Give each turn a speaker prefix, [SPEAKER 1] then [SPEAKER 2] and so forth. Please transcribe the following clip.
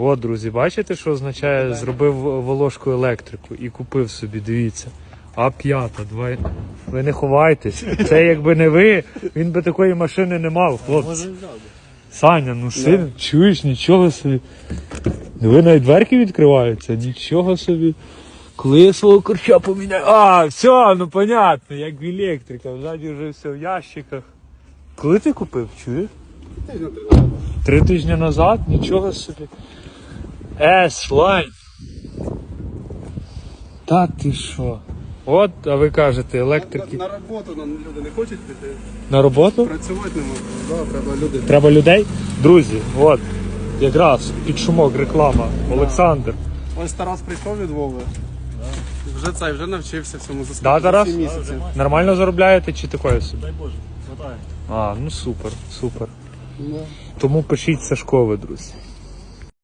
[SPEAKER 1] От, друзі, бачите, що означає зробив волошку електрику і купив собі, дивіться. А п'ята, два. Ви не ховайтесь. Це якби не ви, він би такої машини не мав, хлопці. Саня, ну син, чуєш, нічого собі. Ви навіть дверки відкриваються, нічого собі. Коли я свого корча поміняю. А, все, ну понятно, як в електрика, ззаді вже все в ящиках. Коли ти купив, чуєш? Три тижні назад, нічого собі. Е, слайд. Та ти що? От, а ви кажете, електрики.
[SPEAKER 2] На, на роботу нам люди не хочуть піти.
[SPEAKER 1] На роботу?
[SPEAKER 2] Працювати не можуть. Да, треба люди.
[SPEAKER 1] Треба людей? Друзі, от, якраз під шумок реклама. Олександр.
[SPEAKER 2] Ось Тарас прийшов від Вови. Вже цей, вже навчився цьому за
[SPEAKER 1] Да, Тарас?
[SPEAKER 2] 7 місяців.
[SPEAKER 1] Нормально заробляєте чи такою собі?
[SPEAKER 3] Дай Боже, хватає.
[SPEAKER 1] А, ну супер, супер.
[SPEAKER 2] Ну.
[SPEAKER 1] Тому пишіть Сашкове, друзі.